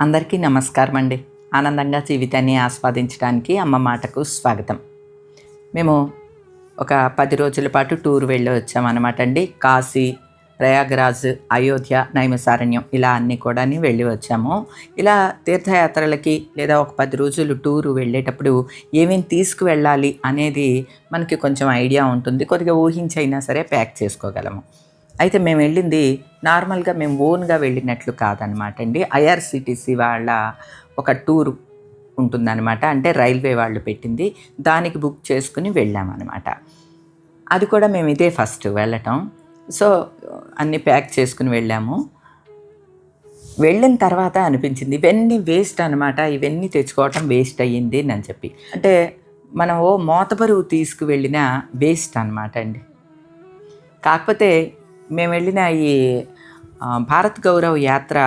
అందరికీ నమస్కారం అండి. ఆనందంగా జీవితాన్ని ఆస్వాదించడానికి అమ్మ మాటకు స్వాగతం. మేము ఒక పది రోజుల పాటు టూర్ వెళ్ళి వచ్చామన్నమాట అండి. కాశీ ప్రయాగరాజ్ అయోధ్య నైమసారణ్యం ఇలా అన్నీ కూడా వెళ్ళి వచ్చాము. ఇలా తీర్థయాత్రలకి లేదా ఒక పది రోజులు టూరు వెళ్ళేటప్పుడు ఏమేమి తీసుకువెళ్ళాలి అనేది మనకి కొంచెం ఐడియా ఉంటుంది. కొద్దిగా ఊహించైనా సరే ప్యాక్ చేసుకోగలము. అయితే మేము వెళ్ళింది నార్మల్గా మేము ఓన్గా వెళ్ళినట్లు కాదనమాట అండి. ఐఆర్సిటీసీ వాళ్ళ ఒక టూర్ ఉంటుందన్నమాట అంటే రైల్వే వాళ్ళు పెట్టింది. దానికి బుక్ చేసుకుని వెళ్ళామన్నమాట అది కూడా మేము ఇదే ఫస్ట్ వెళ్ళటం. సో అన్నీ ప్యాక్ చేసుకుని వెళ్ళాము. వెళ్ళిన తర్వాత అనిపించింది ఇవన్నీ వేస్ట్ అనమాట. ఇవన్నీ తెచ్చుకోవటం వేస్ట్ అయ్యింది అని చెప్పి. అంటే మనం ఓ మోతబరువు తీసుకువెళ్ళిన వేస్ట్ అనమాట అండి. కాకపోతే మేము వెళ్ళిన ఈ భారత్ గౌరవ్ యాత్ర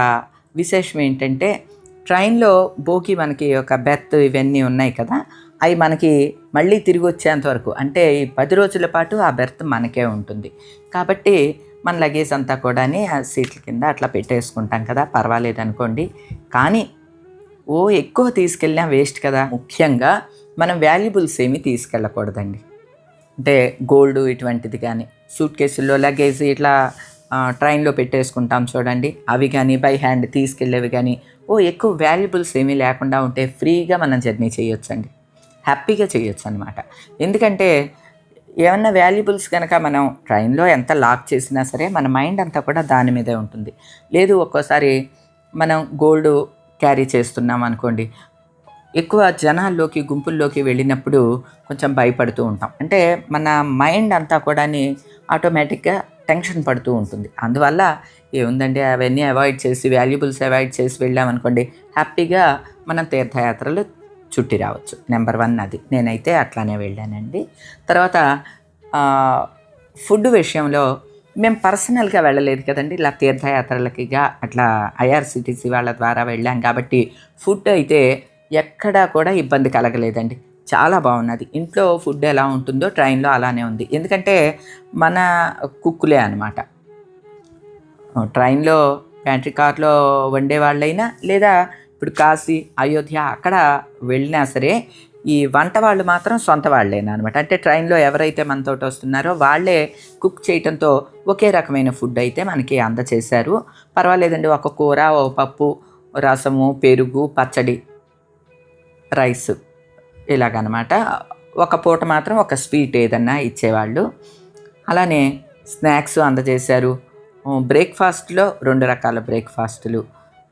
విశేషం ఏంటంటే ట్రైన్లో బోకి మనకి ఒక బెర్త్ ఇవన్నీ ఉన్నాయి కదా అవి మనకి మళ్ళీ తిరిగి వచ్చేంత వరకు అంటే ఈ పది రోజుల పాటు ఆ బెర్త్ మనకే ఉంటుంది. కాబట్టి మన లగేజ్ అంతా కూడా ఆ సీట్ల కింద అట్లా పెట్టేసుకుంటాం కదా పర్వాలేదు అనుకోండి. కానీ ఓ ఎక్కువ తీసుకెళ్ళినా వేస్ట్ కదా ముఖ్యంగా మనం వాల్యుబుల్స్ ఏమీ తీసుకెళ్ళకూడదండి. అంటే గోల్డ్ ఇటువంటిది కానీ సూట్ కేసుల్లో లగేజ్ ఇట్లా ట్రైన్లో పెట్టేసుకుంటాం చూడండి. అవి కానీ బై హ్యాండ్ తీసుకెళ్ళేవి కానీ ఓ ఎక్కువ వాల్యుబుల్స్ ఏమీ లేకుండా ఉంటే ఫ్రీగా మనం జర్నీ చేయొచ్చండి. హ్యాపీగా చేయొచ్చు అనమాట ఎందుకంటే ఏమన్నా వాల్యుబుల్స్ కనుక మనం ట్రైన్లో ఎంత లాక్ చేసినా సరే మన మైండ్ అంతా కూడా దాని మీదే ఉంటుంది. లేదు ఒక్కోసారి మనం గోల్డ్ క్యారీ చేస్తున్నాం అనుకోండి ఎక్కువ జనాల్లోకి గుంపుల్లోకి వెళ్ళినప్పుడు కొంచెం భయపడుతూ ఉంటాం. అంటే మన మైండ్ అంతా కూడా ఆటోమేటిక్గా టెన్షన్ పడుతూ ఉంటుంది. అందువల్ల ఏముందండి అవన్నీ అవాయిడ్ చేసి వాల్యుబుల్స్ అవాయిడ్ చేసి వెళ్ళామనుకోండి హ్యాపీగా మనం తీర్థయాత్రలు చుట్టి రావచ్చు. నెంబర్ వన్ అది. నేనైతే అట్లానే వెళ్ళానండి. తర్వాత ఫుడ్ విషయంలో మేము పర్సనల్గా వెళ్ళలేదు కదండి. ఇలా తీర్థయాత్రలకిగా అట్లా ఐఆర్సిటీసీ వాళ్ళ ద్వారా వెళ్ళాం కాబట్టి ఫుడ్ అయితే ఎక్కడా కూడా ఇబ్బంది కలగలేదండి. చాలా బాగున్నది. ఇంట్లో ఫుడ్ ఎలా ఉంటుందో ట్రైన్లో అలానే ఉంది. ఎందుకంటే మన కుక్కులే అనమాట ట్రైన్లో ప్యాంట్రీ కార్లో వండే వాళ్ళైనా లేదా ఇప్పుడు కాశీ అయోధ్య అక్కడ వెళ్ళినా సరే ఈ వంట వాళ్ళు మాత్రం సొంత వాళ్ళేనా అనమాట అంటే ట్రైన్లో ఎవరైతే మనతో వస్తున్నారో వాళ్ళే కుక్ చేయడంతో ఒకే రకమైన ఫుడ్ అయితే మనకి అందచేశారు. పర్వాలేదండి ఒక కూర ఓ పప్పు రసము పెరుగు పచ్చడి రైస్. ఇలాగనమాట. ఒక పూట మాత్రం ఒక స్వీట్ ఏదన్నా ఇచ్చేవాళ్ళు. అలానే స్నాక్స్ అందజేశారు. బ్రేక్ఫాస్ట్లో రెండు రకాల బ్రేక్ఫాస్టులు.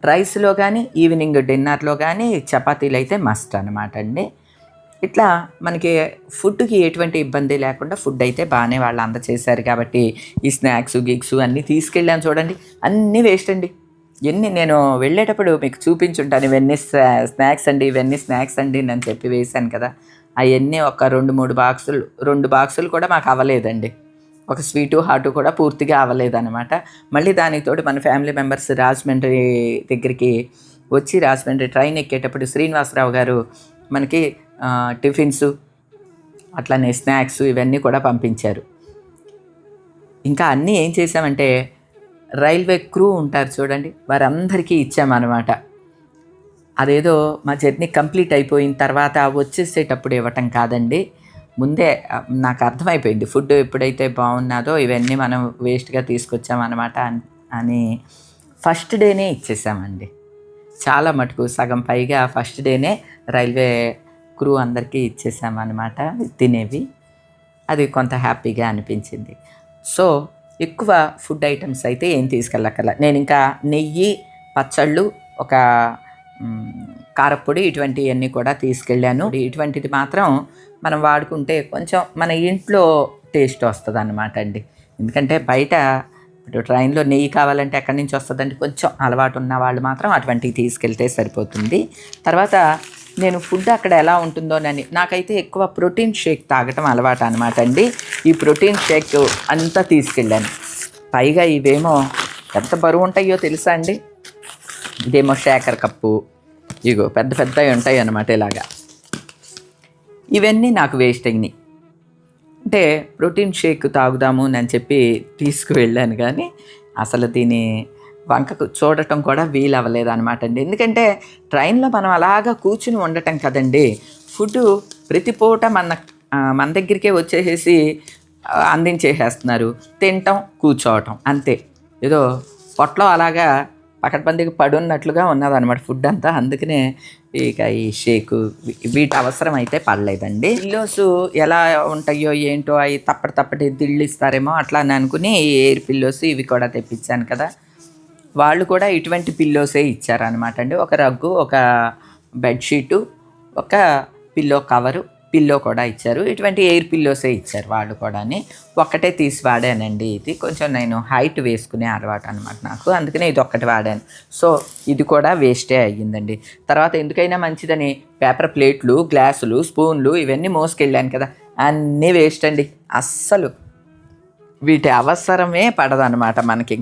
రైస్లో కానీ ఈవినింగ్ డిన్నర్లో కానీ చపాతీలు అయితే మస్ట్ అనమాట అండి. ఇట్లా మనకి ఫుడ్కి ఎటువంటి ఇబ్బంది లేకుండా ఫుడ్ అయితే బాగానే వాళ్ళు అందచేశారు కాబట్టి ఈ స్నాక్స్ గిగ్స్ అన్నీ తీసుకెళ్ళాను చూడండి. అన్నీ వేస్ట్ అండి. ఎన్ని నేను వెళ్ళేటప్పుడు మీకు చూపించుంటాను ఇవన్నీ స్నాక్స్ అండి ఇవన్నీ స్నాక్స్ అండి అని చెప్పి వేశాను కదా. అవన్నీ ఒక రెండు మూడు బాక్సులు రెండు బాక్సులు కూడా మాకు అవ్వలేదండి. ఒక స్వీటు హాటు కూడా పూర్తిగా అవ్వలేదన్నమాట. మళ్ళీ దానికి తోడు మన ఫ్యామిలీ మెంబర్స్ రాజమండ్రి దగ్గరికి వచ్చి రాజమండ్రి ట్రైన్ ఎక్కేటప్పుడు శ్రీనివాసరావు గారు మనకి టిఫిన్స్ అట్లానే స్నాక్స్ ఇవన్నీ కూడా పంపించారు. ఇంకా అన్నీ ఏం చేసామంటే రైల్వే క్రూ ఉంటారు చూడండి వారందరికీ ఇచ్చామన్నమాట. అదేదో మా జర్నీ కంప్లీట్ అయిపోయిన తర్వాత వచ్చేసేటప్పుడు ఇవ్వటం కాదండి. ముందే నాకు అర్థమైపోయింది ఫుడ్ ఎప్పుడైతే బాగున్నదో ఇవన్నీ మనం వేస్ట్గా తీసుకొచ్చామన్నమాట అని ఫస్ట్ డేనే ఇచ్చేసామండి. చాలా మటుకు సగం పైగా ఫస్ట్ డేనే రైల్వే క్రూ అందరికీ ఇచ్చేసామన్నమాట తినేవి. అది కొంత హ్యాపీగా అనిపించింది. సో ఎక్కువ ఫుడ్ ఐటమ్స్ అయితే ఏం తీసుకెళ్ళక్కర్ల. నేను ఇంకా నెయ్యి పచ్చళ్ళు ఒక కారపొడి ఇటువంటివి ఇటువంటివన్నీ కూడా తీసుకెళ్ళాను. ఇటువంటిది మాత్రం మనం వాడుకుంటే కొంచెం మన ఇంట్లో టేస్ట్ వస్తుంది అనమాట అండి. ఎందుకంటే బయట ఇప్పుడు ట్రైన్లో నెయ్యి కావాలంటే ఎక్కడి నుంచి వస్తుందండి? కొంచెం అలవాటు ఉన్న వాళ్ళు మాత్రం అటువంటివి తీసుకెళ్తే సరిపోతుంది. తర్వాత నేను ఫుడ్ అక్కడ ఎలా ఉంటుందోనని. నాకైతే ఎక్కువ ప్రోటీన్ షేక్ తాగటం అలవాటు అనమాట అండి. ఈ ప్రోటీన్ షేక్ అంతా తీసుకెళ్ళాను. పైగా ఇవేమో ఎంత బరువు ఉంటాయో తెలుసా అండి? ఇదేమో షేకర్ కప్పు. ఇగో పెద్ద పెద్దవి ఉంటాయి అన్నమాట ఇలాగా. ఇవన్నీ నాకు వేస్ట్ అయినాయి. అంటే ప్రోటీన్ షేక్ తాగుదాము అని చెప్పి తీసుకువెళ్ళాను కానీ అసలు దీని వంకకు చూడటం కూడా వీలు అవ్వలేదు అనమాట అండి. ఎందుకంటే ట్రైన్లో మనం అలాగా కూర్చుని ఉండటం కదండి ఫుడ్ ప్రతి పూట మన మన దగ్గరికే వచ్చేసేసి అందించేసేస్తున్నారు. తినటం కూర్చోవటం అంతే. ఏదో పొట్టలో అలాగా పకడ్బందీకి పడున్నట్లుగా ఉన్నదన్నమాట ఫుడ్ అంతా. అందుకనే ఇక ఈ షేకు వీటి అవసరం అయితే పడలేదండి. పిల్లోస్ ఎలా ఉంటాయో ఏంటో అవి తప్పటి తప్పటి దిళ్ళు ఇస్తారేమో అట్లా అని అనుకుని ఈ ఎయిర్ పిల్లోస్ ఇవి కూడా తెప్పించాను కదా. వాళ్ళు కూడా ఇటువంటి పిల్లోసే ఇచ్చారనమాట అండి. ఒక రగ్గు ఒక బెడ్షీటు ఒక పిల్లో కవరు పిల్లో కూడా ఇచ్చారు. ఇటువంటి ఎయిర్ పిల్లోసే ఇచ్చారు వాళ్ళు కూడా ఒక్కటే తీసి వాడానండి ఇది. కొంచెం నేను హైట్ వేసుకునే అలవాటు అనమాట నాకు. అందుకనే ఇది ఒక్కటి వాడాను. సో ఇది కూడా వేస్టే అయ్యిందండి. తర్వాత ఎందుకైనా మంచిదని పేపర్ ప్లేట్లు గ్లాసులు స్పూన్లు ఇవన్నీ మోసుకెళ్ళాను కదా. అన్నీ వేస్ట్ అండి. అస్సలు. వీటి అవసరమే పడదనమాట మనకి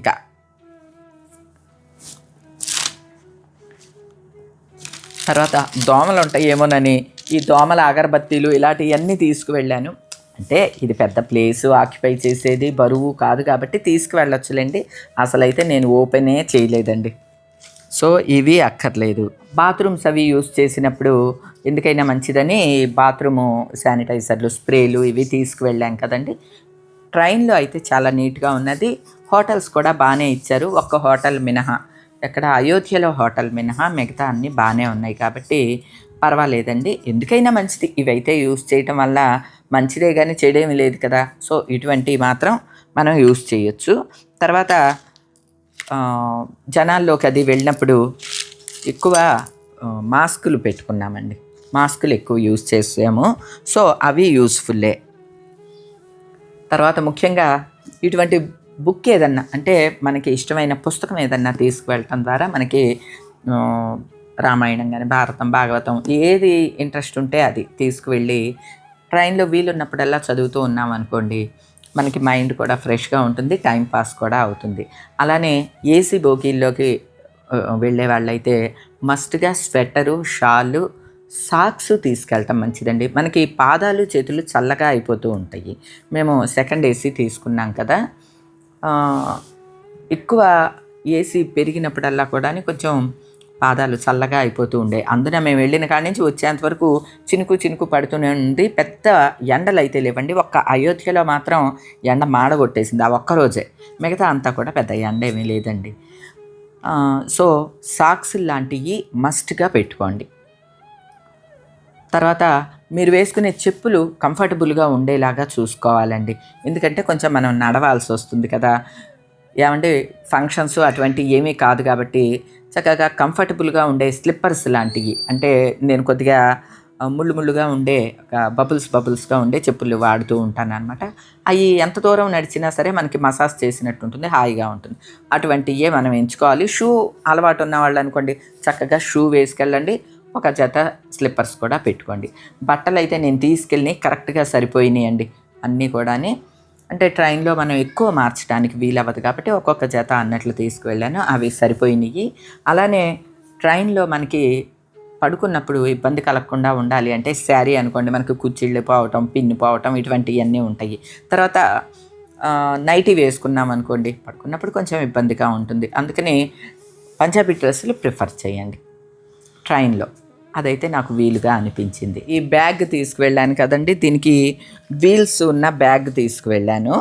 తర్వాత దోమలు ఉంటాయి ఏమోనని ఈ దోమల అగరబత్తీలు ఇలాంటివన్నీ తీసుకువెళ్ళాను. అంటే ఇది పెద్ద ప్లేసు ఆక్యుపై చేసేది బరువు కాదు కాబట్టి తీసుకువెళ్ళొచ్చులేండి. అసలు అయితే నేను ఓపెనే చేయలేదండి. సో ఇవి అక్కర్లేదు. బాత్రూమ్స్ అవి యూస్ చేసినప్పుడు ఎందుకైనా మంచిదని బాత్రూము శానిటైజర్లు స్ప్రేలు ఇవి తీసుకువెళ్ళాం కదండి. ట్రైన్లో అయితే చాలా నీట్గా ఉన్నది. హోటల్స్ కూడా బాగానే ఇచ్చారు. ఒక్క హోటల్ మినహా. ఎక్కడ అయోధ్యలో హోటల్ మినహా మిగతా అన్నీ బాగానే ఉన్నాయి కాబట్టి పర్వాలేదండి. ఎందుకైనా మంచిది. ఇవైతే యూస్ చేయటం వల్ల మంచిదే కానీ చేయడం లేదు కదా. సో ఇటువంటివి మాత్రం మనం యూస్ చేయొచ్చు. తర్వాత జనాల్లోకి అది వెళ్ళినప్పుడు ఎక్కువ మాస్కులు పెట్టుకున్నామండి. మాస్కులు ఎక్కువ యూజ్ చేసాము. సో అవి యూస్ఫుల్లే తర్వాత ముఖ్యంగా ఇటువంటి బుక్ ఏదన్నా అంటే మనకి ఇష్టమైన పుస్తకం ఏదన్నా తీసుకువెళ్ళటం ద్వారా మనకి రామాయణం కానీ భారతం భాగవతం ఏది ఇంట్రెస్ట్ ఉంటే అది తీసుకువెళ్ళి ట్రైన్లో వీలున్నప్పుడల్లా చదువుతూ ఉన్నాం అనుకోండి మనకి మైండ్ కూడా ఫ్రెష్గా ఉంటుంది టైం పాస్ కూడా అవుతుంది. అలానే ఏసీ బోగీల్లోకి వెళ్ళే వాళ్ళైతే మస్ట్గా స్వెటరు షాలు సాక్స్ తీసుకెళ్ళటం మంచిదండి. మనకి పాదాలు చేతులు చల్లగా అయిపోతూ ఉంటాయి. మేము సెకండ్ ఏసీ తీసుకున్నాం కదా ఎక్కువ ఏసీ పెరిగినప్పుడల్లా కూడా కొంచెం పాదాలు చల్లగా అయిపోతూ ఉండే. అందున మేము వెళ్ళిన కాడి నుంచి వచ్చేంత వరకు చినుకు చినుకు పడుతూనే ఉంది పెద్ద ఎండలు అయితే లేవండి. ఒక్క అయోధ్యలో మాత్రం ఎండ మాడగొట్టేసింది ఆ ఒక్క రోజే మిగతా అంతా కూడా పెద్ద ఎండ ఏమీ లేదండి సో సాక్స్ లాంటివి మస్ట్గా పెట్టుకోండి. తర్వాత మీరు వేసుకునే చెప్పులు కంఫర్టబుల్గా ఉండేలాగా చూసుకోవాలండి. ఎందుకంటే కొంచెం మనం నడవాల్సి వస్తుంది కదా. ఏమంటే ఫంక్షన్స్ అటువంటి ఏమీ కాదు కాబట్టి చక్కగా కంఫర్టబుల్గా ఉండే స్లిప్పర్స్ లాంటివి. అంటే నేను కొద్దిగా ముళ్ళు ముళ్ళుగా ఉండే ఒక బబుల్స్ బబుల్స్గా ఉండే చెప్పులు వాడుతూ ఉంటాను అనమాట అవి ఎంత దూరం నడిచినా సరే మనకి మసాజ్ చేసినట్టు ఉంటుంది హాయిగా ఉంటుంది. అటువంటివే మనం ఎంచుకోవాలి. షూ అలవాటు ఉన్న వాళ్ళు అనుకోండి చక్కగా షూ వేసుకెళ్ళండి. ఒక జత స్లిప్పర్స్ కూడా పెట్టుకోండి. బట్టలు అయితే నేను తీసుకెళ్ళి కరెక్ట్గా సరిపోయినాయి అండి అన్నీ కూడాని. అంటే ట్రైన్లో మనం ఎక్కువ మార్చడానికి వీలవ్వదు కాబట్టి ఒక్కొక్క జత అన్నట్లు తీసుకువెళ్ళాను అవి సరిపోయినాయి. అలానే ట్రైన్లో మనకి పడుకున్నప్పుడు ఇబ్బంది కలగకుండా ఉండాలి అంటే శారీ అనుకోండి మనకు కుచ్చిళ్ళు పోవటం పిన్ను పోవటం ఇటువంటివన్నీ ఉంటాయి. తర్వాత నైటీ వేసుకున్నాం అనుకోండి పడుకున్నప్పుడు కొంచెం ఇబ్బందిగా ఉంటుంది. అందుకని పంజాబీ డ్రెస్సులు ప్రిఫర్ చేయండి ట్రైన్లో. అదైతే నాకు వీలుగా అనిపించింది. ఈ బ్యాగ్ తీసుకువెళ్ళాను కదండి. దీనికి వీల్స్ ఉన్న బ్యాగ్ తీసుకువెళ్ళాను.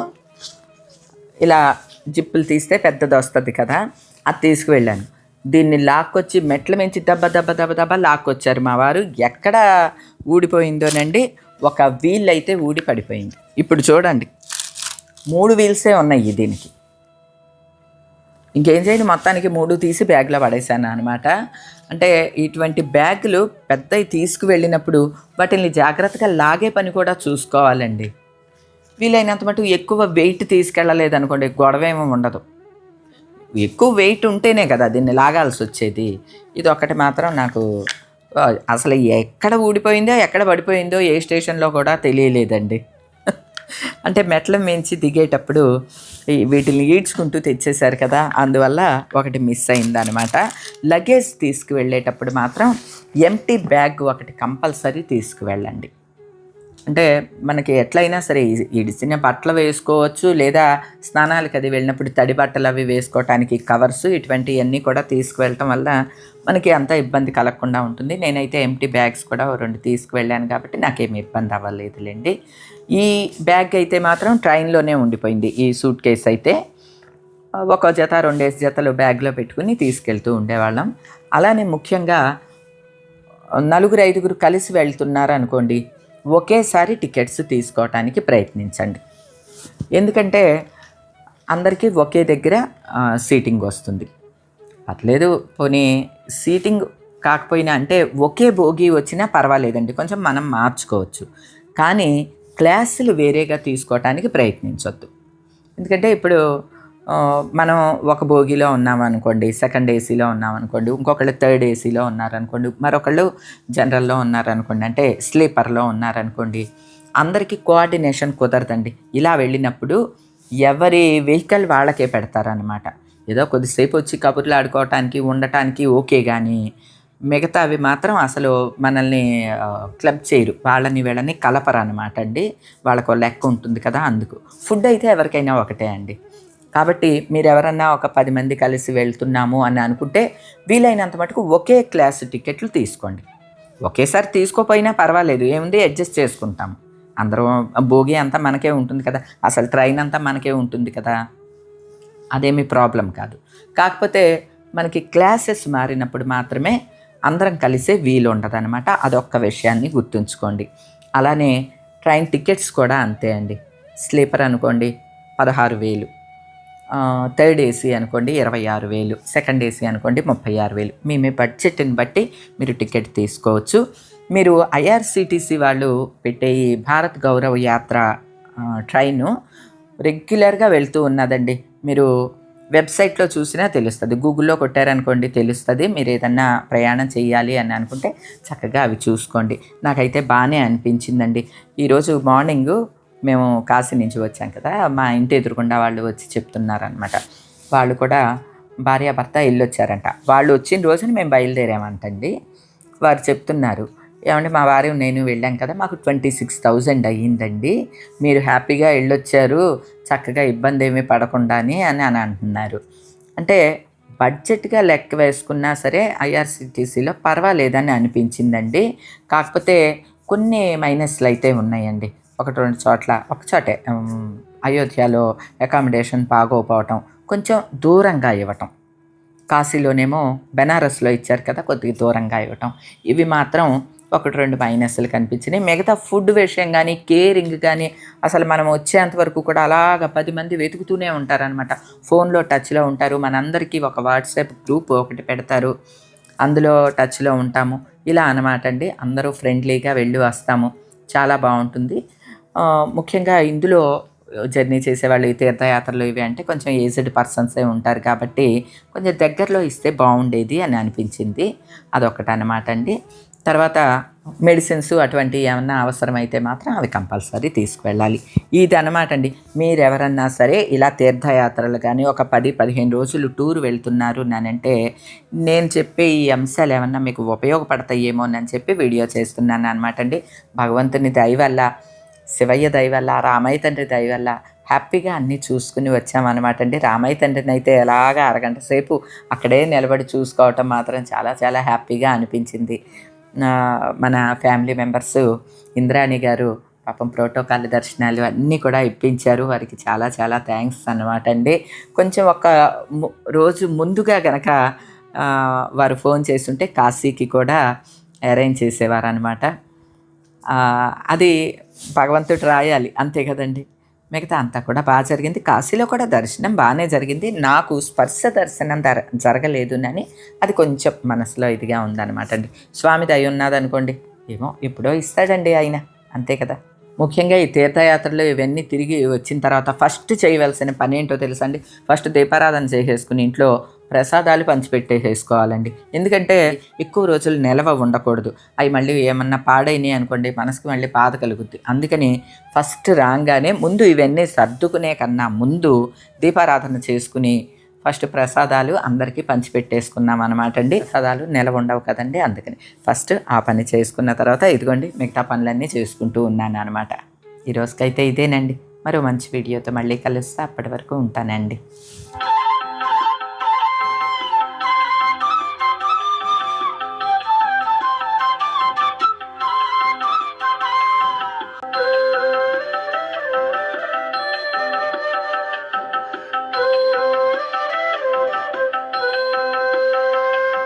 ఇలా జిప్పులు తీస్తే పెద్దది వస్తుంది కదా అది తీసుకువెళ్ళాను. దీన్ని లాక్కొచ్చి మెట్ల మించి దెబ్బ దెబ్బ దెబ్బ దెబ్బ లాక్కొచ్చారు మా వారు. ఎక్కడ ఊడిపోయిందోనండి ఒక వీల్ అయితే ఊడి పడిపోయింది. ఇప్పుడు చూడండి మూడు వీల్సే ఉన్నాయి దీనికి. ఇంకేం చేయండి మొత్తానికి మూడు తీసి బ్యాగ్లో పడేశాను అనమాట అంటే ఇటువంటి బ్యాగులు పెద్దవి తీసుకువెళ్ళినప్పుడు వాటిని జాగ్రత్తగా లాగే పని కూడా చూసుకోవాలండి. వీలైనంత మటు ఎక్కువ వెయిట్ తీసుకెళ్ళలేదు అనుకోండి గొడవ ఏమో ఉండదు. ఎక్కువ వెయిట్ ఉంటేనే కదా దీన్ని లాగాల్సి వచ్చేది. ఇది ఒకటి మాత్రం నాకు అసలు ఎక్కడ ఊడిపోయిందో ఎక్కడ పడిపోయిందో ఏ స్టేషన్లో కూడా తెలియలేదండి. అంటే మెట్ల మించి దిగేటప్పుడు వీటిని ఈడ్చుకుంటూ తెచ్చేశారు కదా అందువల్ల ఒకటి మిస్ అయిందనమాట లగేజ్ తీసుకువెళ్ళేటప్పుడు మాత్రం ఎంటీ బ్యాగ్ ఒకటి కంపల్సరీ తీసుకువెళ్ళండి. అంటే మనకి ఎట్లయినా సరే ఈ- బట్టలు వేసుకోవచ్చు లేదా స్నానాలకు అది వెళ్ళినప్పుడు తడి బట్టలు అవి వేసుకోవటానికి కవర్స్ ఇటువంటివన్నీ కూడా తీసుకువెళ్ళటం వల్ల మనకి అంత ఇబ్బంది కలగకుండా ఉంటుంది. నేనైతే ఎంటీ బ్యాగ్స్ కూడా రెండు తీసుకువెళ్ళాను కాబట్టి నాకేమి ఇబ్బంది అవ్వలేదులేండి. ఈ బ్యాగ్ అయితే మాత్రం ట్రైన్లోనే ఉండిపోయింది. ఈ సూట్ కేస్ అయితే ఒక జత రెండేసి జతలు బ్యాగ్లో పెట్టుకుని తీసుకెళ్తూ ఉండేవాళ్ళం. అలానే ముఖ్యంగా నలుగురు ఐదుగురు కలిసి వెళ్తున్నారు అనుకోండి ఒకేసారి టికెట్స్ తీసుకోవటానికి ప్రయత్నించండి. ఎందుకంటే అందరికీ ఒకే దగ్గర సీటింగ్ వస్తుంది. పర్లేదు పోనీ సీటింగ్ కాకపోయినా అంటే ఒకే భోగి వచ్చినా పర్వాలేదండి. కొంచెం మనం మార్చుకోవచ్చు. కానీ క్లాసులు వేరేగా తీసుకోవటానికి ప్రయత్నించవద్దు ఎందుకంటే ఇప్పుడు మనం ఒక భోగిలో ఉన్నామనుకోండి సెకండ్ ఏసీలో ఉన్నామనుకోండి ఇంకొకళ్ళు థర్డ్ ఏసీలో ఉన్నారనుకోండి మరొకళ్ళు జనరల్లో ఉన్నారనుకోండి అంటే స్లీపర్లో ఉన్నారనుకోండి అందరికీ కోఆర్డినేషన్ కుదరదండి. ఇలా వెళ్ళినప్పుడు ఎవరి వెహికల్ వాళ్ళకే పెడతారనమాట ఏదో కొద్దిసేపు వచ్చి కబుర్లు ఆడుకోవటానికి ఉండటానికి ఓకే కానీ మిగతా అవి మాత్రం అసలు మనల్ని క్లబ్ చేయరు. వాళ్ళని వీళ్ళని కలపరనమాట అండి. వాళ్ళకు లెక్క ఉంటుంది కదా అందుకు. ఫుడ్ అయితే ఎవరికైనా ఒకటే అండి. కాబట్టి మీరు ఎవరన్నా ఒక పది మంది కలిసి వెళ్తున్నాము అని అనుకుంటే వీలైనంత మటుకు ఒకే క్లాస్ టికెట్లు తీసుకోండి. ఒకేసారి తీసుకోపోయినా పర్వాలేదు. ఏముంది? అడ్జస్ట్ చేసుకుంటాం. అందరం భోగి అంతా మనకే ఉంటుంది కదా. అసలు ట్రైన్ అంతా మనకే ఉంటుంది కదా. అదేమి ప్రాబ్లం కాదు. కాకపోతే మనకి క్లాసెస్ మారినప్పుడు మాత్రమే అందరం కలిసే వీలు ఉండదన్నమాట అదొక్క విషయాన్ని గుర్తుంచుకోండి. అలానే ట్రైన్ టికెట్స్ కూడా అంతే అండి. స్లీపర్ అనుకోండి పదహారు వేలు. థర్డ్ ఏసీ అనుకోండి ఇరవై ఆరు వేలు. సెకండ్ ఏసీ అనుకోండి ముప్పై ఆరు వేలు. మీ మీ బడ్జెట్ని బట్టి మీరు టికెట్ తీసుకోవచ్చు. మీరు ఐఆర్సిటీసీ వాళ్ళు పెట్టే ఈ భారత్ గౌరవ యాత్ర ట్రైను రెగ్యులర్గా వెళ్తూ ఉన్నదండి. మీరు వెబ్సైట్లో చూసినా తెలుస్తుంది. గూగుల్లో కొట్టారనుకోండి తెలుస్తుంది. మీరు ఏదన్నా ప్రయాణం చేయాలి అని అనుకుంటే చక్కగా అవి చూసుకోండి. నాకైతే బాగానే అనిపించిందండి. ఈరోజు మార్నింగ్ మేము కాశీ నుంచి వచ్చాం కదా మా ఇంటి ఎదురుకుండా వాళ్ళు వచ్చి చెప్తున్నారనమాట వాళ్ళు కూడా భార్యాభర్త ఇల్లు వచ్చారంట వాళ్ళు వచ్చిన రోజున మేము బయలుదేరామంటండి. వారు చెప్తున్నారు ఏమంటే మా వారు నేను వెళ్ళాం కదా మాకు ట్వంటీ సిక్స్ థౌజండ్ అయ్యిందండి. మీరు హ్యాపీగా వెళ్ళొచ్చారు చక్కగా ఇబ్బంది ఏమీ పడకుండా అని అని అని అంటున్నారు. అంటే బడ్జెట్గా లెక్క వేసుకున్నా సరే ఐఆర్సిటీసీలో పర్వాలేదని అనిపించిందండి. కాకపోతే కొన్ని మైనస్లు అయితే ఉన్నాయండి. ఒకటి రెండు చోట్ల ఒక చోటే అయోధ్యలో అకామిడేషన్ బాగోపోవటం కొంచెం దూరంగా ఇవ్వటం. కాశీలోనేమో బెనారస్లో ఇచ్చారు కదా కొద్దిగా దూరంగా ఇవ్వటం. ఇవి మాత్రం ఒకటి రెండు మైనస్లు కనిపించినాయి. మిగతా ఫుడ్ విషయం కానీ కేరింగ్ కానీ అసలు మనం వచ్చేంత వరకు కూడా అలాగ పది మంది వెతుకుతూనే ఉంటారనమాట ఫోన్లో టచ్లో ఉంటారు. మనందరికీ ఒక వాట్సాప్ గ్రూప్ ఒకటి పెడతారు. అందులో టచ్లో ఉంటాము. ఇలా అనమాట అండి. అందరూ ఫ్రెండ్లీగా వెళ్ళి వస్తాము. చాలా బాగుంటుంది. ముఖ్యంగా ఇందులో జర్నీ చేసేవాళ్ళు ఈ తీర్థయాత్రలు ఇవి అంటే కొంచెం ఏజ్డ్ పర్సన్సే ఉంటారు కాబట్టి కొంచెం దగ్గరలో ఇస్తే బాగుండేది అని అనిపించింది. అదొకటి అనమాట అండి. తర్వాత మెడిసిన్స్ అటువంటి ఏమన్నా అవసరమైతే మాత్రం అవి కంపల్సరీ తీసుకువెళ్ళాలి. ఇది అనమాట అండి మీరు ఎవరన్నా సరే ఇలా తీర్థయాత్రలు కానీ ఒక పది పదిహేను రోజులు టూర్ వెళ్తున్నారు అంటే నేను చెప్పే ఈ అంశాలు ఏమన్నా మీకు ఉపయోగపడతాయేమో అని చెప్పి వీడియో చేస్తున్నాను అనమాట అండి భగవంతుని దయ వల్ల శివయ్య దయ వల్ల రామయ్య తండ్రి దయ వల్ల హ్యాపీగా అన్నీ చూసుకుని వచ్చామన్నమాట అండి రామయ్య తండ్రిని అయితే ఎలాగ అరగంట సేపు అక్కడే నిలబడి చూసుకోవటం మాత్రం చాలా చాలా హ్యాపీగా అనిపించింది. మన ఫ్యామిలీ మెంబర్స్ ఇంద్రాణి గారు పాపం ప్రోటోకాల్ దర్శనాలు అన్నీ కూడా ఇప్పించారు. వారికి చాలా చాలా థ్యాంక్స్ అన్నమాట అండి. కొంచెం ఒక ము- రోజు ముందుగా గనక వారు ఫోన్ చేస్తుంటే కాశీకి కూడా అరేంజ్ చేసేవారు అనమాట అది భగవంతుడు రాయాలి అంతే కదండి. మిగతా అంతా కూడా బాగా జరిగింది. కాశీలో కూడా దర్శనం బాగానే జరిగింది. నాకు స్పర్శ దర్శనం దర జరగలేదు అని అది కొంచెం మనసులో ఇదిగా ఉందన్నమాట అండి. స్వామి దయ ఉన్నదనుకోండి ఏమో ఎప్పుడో ఇస్తాడండి ఆయన. అంతే కదా. ముఖ్యంగా ఈ తీర్థయాత్రలు ఇవన్నీ తిరిగి వచ్చిన తర్వాత ఫస్ట్ చేయవలసిన పని ఏంటో తెలుసండి ఫస్ట్ దీపారాధన చేసేసుకుని ఇంట్లో ప్రసాదాలు పంచిపెట్టేసేసుకోవాలండి. ఎందుకంటే ఎక్కువ రోజులు నిలవ ఉండకూడదు. అవి మళ్ళీ ఏమన్నా పాడైనాయి అనుకోండి మనసుకు మళ్ళీ బాధ కలుగుద్ది. అందుకని ఫస్ట్ రాగానే ముందు ఇవన్నీ సర్దుకునే కన్నా ముందు దీపారాధన చేసుకుని ఫస్ట్ ప్రసాదాలు అందరికీ పంచిపెట్టేసుకున్నాం అనమాట అండి. ప్రసాదాలు నిలవ ఉండవు కదండి అందుకని ఫస్ట్ ఆ పని చేసుకున్న తర్వాత ఇదిగోండి మిగతా పనులన్నీ చేసుకుంటూ ఉన్నాను అనమాట ఈ రోజుకైతే ఇదేనండి. మరో మంచి వీడియోతో మళ్ళీ కలుస్తా. అప్పటి వరకు ఉంటానండి.